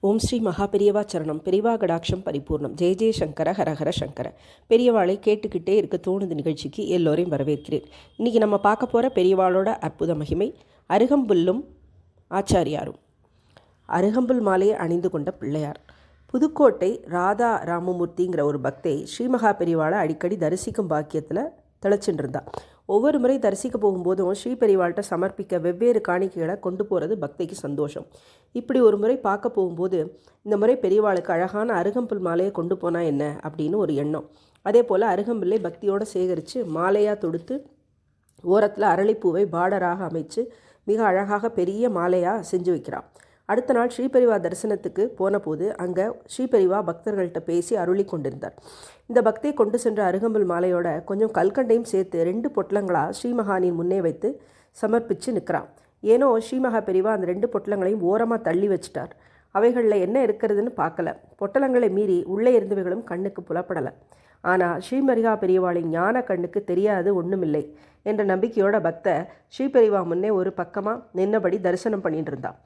ஓம் ஸ்ரீ மகாபெரியவா சரணம். பெரியவா கடாட்சம் பரிபூர்ணம். ஜெய ஜெய சங்கர ஹரஹர சங்கர. பெரியவாளை கேட்டுக்கிட்டே இருக்க தோணுது நிகழ்ச்சிக்கு எல்லோரையும் வரவேற்கிறேன். இன்றைக்கி நம்ம பார்க்க போகிற பெரியவாளோட அற்புத மகிமை அருகம்புல்லும் ஆச்சாரியாரும். அருகம்புல் மாலையை அணிந்து கொண்ட பிள்ளையார். புதுக்கோட்டை ராதா ராமமூர்த்திங்கிற ஒரு பக்தை ஸ்ரீமகா பெரியவாளை அடிக்கடி தரிசிக்கும் பாக்கியத்தில் திளைச்சுட்டு ஒவ்வொரு முறை தரிசிக்க போகும்போதும் ஸ்ரீபெரிவாள்கிட்ட சமர்ப்பிக்க வெவ்வேறு காணிக்கைகளை கொண்டு போகிறது பக்திக்கு சந்தோஷம். இப்படி ஒரு முறை பார்க்க போகும்போது இந்த முறை பெரியவாளுக்கு அழகான அருகம்புல் மாலையை கொண்டு போனால் என்ன? அப்படின்னு ஒரு எண்ணம். அதே போல் அருகம்புல்லை பக்தியோடு சேகரித்து மாலையாக தொடுத்து ஓரத்தில் அரளிப்பூவை பார்டராக அமைச்சு மிக அழகாக பெரிய மாலையாக செஞ்சு வைக்கிறான் அடுத்த நாள் ஸ்ரீபெரிவா தரிசனத்துக்கு போனபோது அங்கே ஸ்ரீபெரிவா பக்தர்கள்ட்ட பேசி அருளி கொண்டிருந்தார். இந்த பக்தியை கொண்டு சென்ற அருகம்புல் மாலையோட கொஞ்சம் கல்கண்டையும் சேர்த்து ரெண்டு பொட்டலங்களாக ஸ்ரீமகானின் முன்னே வைத்து சமர்ப்பித்து நிற்கிறான் ஏனோ ஸ்ரீமகா பெரிவா அந்த ரெண்டு பொட்டலங்களையும் ஓரமாக தள்ளி வச்சிட்டார். அவைகளில் என்ன இருக்கிறதுன்னு பார்க்கல. பொட்டலங்களை மீறி உள்ளே இருந்தவைகளும் கண்ணுக்கு புலப்படலை. ஆனால் ஸ்ரீமரிகா பெரியவாளின் ஞான கண்ணுக்கு தெரியாது ஒன்றுமில்லை என்ற நம்பிக்கையோட பக்த ஸ்ரீபெரிவா முன்னே ஒரு பக்கமாக நின்னபடி தரிசனம் பண்ணிட்டு இருந்தான்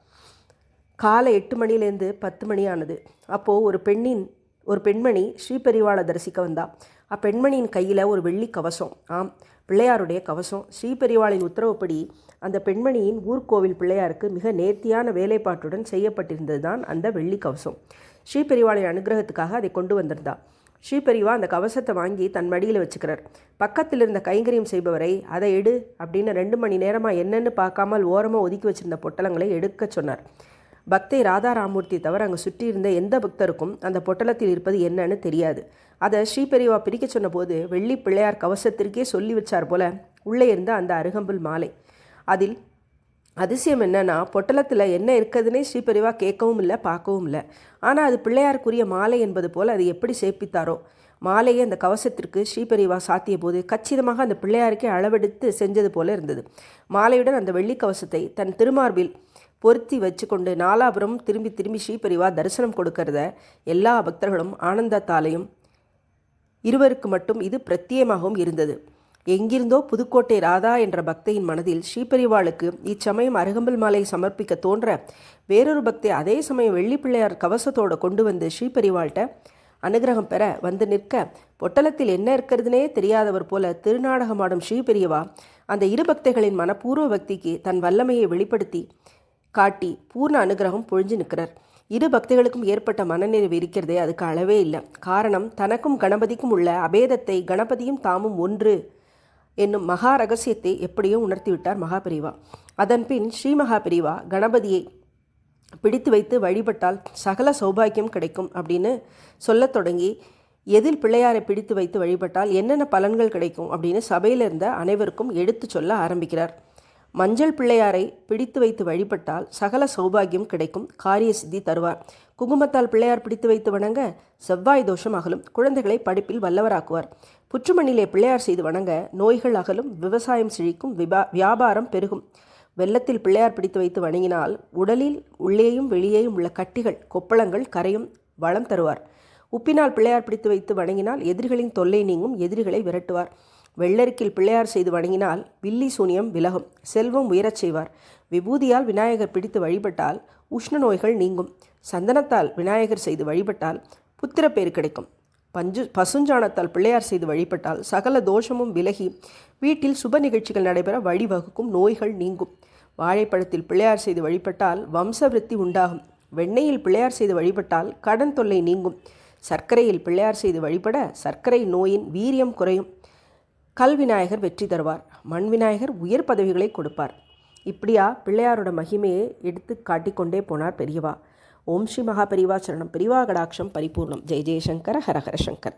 காலை எட்டு மணிலேருந்து பத்து மணி ஆனது அப்போது ஒரு பெண்ணின் ஒரு பெண்மணி ஸ்ரீபெரிவாளை தரிசிக்க வந்தா. அப்பெண்மணியின் கையில் ஒரு வெள்ளி கவசம். ஆம் பிள்ளையாருடைய கவசம். ஸ்ரீபெரிவாளின் உத்தரவுப்படி அந்த பெண்மணியின் ஊர்கோவில் பிள்ளையாருக்கு மிக நேர்த்தியான வேலைப்பாட்டுடன் செய்யப்பட்டிருந்தது தான் அந்த வெள்ளி கவசம். ஸ்ரீபெரிவாளின் அனுகிரகத்துக்காக அதை கொண்டு வந்திருந்தா. ஸ்ரீபெரிவா அந்த கவசத்தை வாங்கி தன் மடியில் வச்சுக்கிறார். பக்கத்தில் இருந்த கைங்கரியம் செய்பவரை அதை எடு அப்படின்னு ரெண்டு மணி நேரமாக என்னென்னு பார்க்காமல் ஓரமாக ஒதுக்கி வச்சிருந்த பொட்டலங்களை எடுக்க சொன்னார். பக்தை ராதா ராமூர்த்தி தவிர அங்கே சுற்றி இருந்த எந்த பக்தருக்கும் அந்த பொட்டலத்தில் இருப்பது என்னன்னு தெரியாது. அதை ஸ்ரீபெரிவா பிரிக்க சொன்னபோது வெள்ளி பிள்ளையார் கவசத்திற்கே சொல்லி வச்சார் போல உள்ளே இருந்த அந்த அருகம்புல் மாலை. அதில் அதிசயம் என்னன்னா பொட்டலத்தில் என்ன இருக்குதுன்னே ஸ்ரீபெரிவா கேட்கவும் இல்லை பார்க்கவும் இல்லை. ஆனால் அது பிள்ளையாருக்குரிய மாலை என்பது போல் அது எப்படி சேர்ப்பித்தாரோ மாலையை அந்த கவசத்திற்கு ஸ்ரீபெரிவா சாத்திய போது கச்சிதமாக அந்த பிள்ளையாருக்கே அளவெடுத்து செஞ்சது போல இருந்தது. மாலையுடன் அந்த வெள்ளி கவசத்தை தன் திருமார்பில் பொருத்தி வச்சுக்கொண்டு நாலாபுரம் திரும்பி திரும்பி ஸ்ரீபெரிவா தரிசனம் கொடுக்கறத எல்லா பக்தர்களும் ஆனந்தத்தாலையும் இருவருக்கு மட்டும் இது பிரத்தியமாகவும் இருந்தது. எங்கிருந்தோ புதுக்கோட்டை ராதா என்ற பக்தையின் மனதில் ஸ்ரீபெரிவாளுக்கு இச்சமயம் அருகம்பல் மாலை சமர்ப்பிக்க தோன்ற வேறொரு பக்தி அதே சமயம் வெள்ளிப்பிள்ளையார் கவசத்தோடு கொண்டு வந்து ஸ்ரீபெரிவாள்கிட்ட அனுகிரகம் பெற வந்து நிற்க பொட்டலத்தில் என்ன இருக்கிறதுனே தெரியாதவர் போல திருநாடகமாடும் ஸ்ரீபெரியவா அந்த இரு பக்தைகளின் மனப்பூர்வ பக்திக்கு தன் வல்லமையை வெளிப்படுத்தி காட்டி பூர்ண அனுகிரகம் பொழிஞ்சு நிற்கிறார். இரு பக்திகளுக்கும் ஏற்பட்ட மனநிறைவு இருக்கிறதே அதுக்கு அளவே இல்லை. காரணம் தனக்கும் கணபதிக்கும் உள்ள அபேதத்தை கணபதியும் தாமும் ஒன்று என்னும் மகா ரகசியத்தை எப்படியோ உணர்த்திவிட்டார் மகாபிரிவா. அதன்பின் ஸ்ரீ மகாபிரிவா கணபதியை பிடித்து வைத்து வழிபட்டால் சகல சௌபாக்கியம் கிடைக்கும் அப்படின்னு சொல்லத் தொடங்கி எதில் பிள்ளையாரை பிடித்து வைத்து வழிபட்டால் என்னென்ன பலன்கள் கிடைக்கும்? அப்படின்னு சபையில் இருந்த அனைவருக்கும் எடுத்து சொல்ல ஆரம்பிக்கிறார். மஞ்சள் பிள்ளையாரை பிடித்து வைத்து வழிபட்டால் சகல சௌபாகியம் கிடைக்கும் காரிய சித்தி தருவார். குங்குமத்தால் பிள்ளையார் பிடித்து வைத்து வணங்க செவ்வாய் தோஷம் அகலும் குழந்தைகளை படிப்பில் வல்லவராக்குவார். புற்றுமண்ணிலே பிள்ளையார் செய்து வணங்க நோய்கள் அகலும் விவசாயம் செழிக்கும் விபா வியாபாரம் பெருகும். வெள்ளத்தில் பிள்ளையார் பிடித்து வைத்து வணங்கினால் உடலில் உள்ளேயும் வெளியேயும் உள்ள கட்டிகள் கொப்பளங்கள் கரையும் வளம் தருவார். உப்பினால் பிள்ளையார் பிடித்து வைத்து வணங்கினால் எதிரிகளின் தொல்லை நீங்கும் எதிரிகளை விரட்டுவார். வெள்ளரிக்கில் பிள்ளையார் செய்து வணங்கினால் வில்லி சூனியம் விலகும். செல்வம் உயரச் செய்வார். விபூதியால் விநாயகர் பிடித்து வழிபட்டால் உஷ்ண நோய்கள் நீங்கும். சந்தனத்தால் விநாயகர் செய்து வழிபட்டால் புத்திரப்பேறு கிடைக்கும். பஞ்சு பசுஞ்சாணத்தால் பிள்ளையார் செய்து வழிபட்டால் சகல தோஷமும் விலகி வீட்டில் சுப நிகழ்ச்சிகள் நடைபெற வழிவகுக்கும் நோய்கள் நீங்கும். வாழைப்பழத்தில் பிள்ளையார் செய்து வழிபட்டால் வம்சவிருத்தி உண்டாகும். வெண்ணெயில் பிள்ளையார் செய்து வழிபட்டால் கடன் தொல்லை நீங்கும். சர்க்கரையில் பிள்ளையார் செய்து வழிபட சர்க்கரை நோயின் வீரியம் குறையும். கல் விநாயகர் வெற்றி தருவார். மண் விநாயகர் உயர் பதவிகளை கொடுப்பார். இப்படியா பிள்ளையாரோட மகிமையை எடுத்து காட்டிக்கொண்டே போனார் பெரியவா. ஓம் ஸ்ரீ மகா பெரிவா சரணம். பெரிவா கடாட்சம். பரிபூர்ணம். ஜெய் ஜெயசங்கர. ஹரஹர சங்கர்.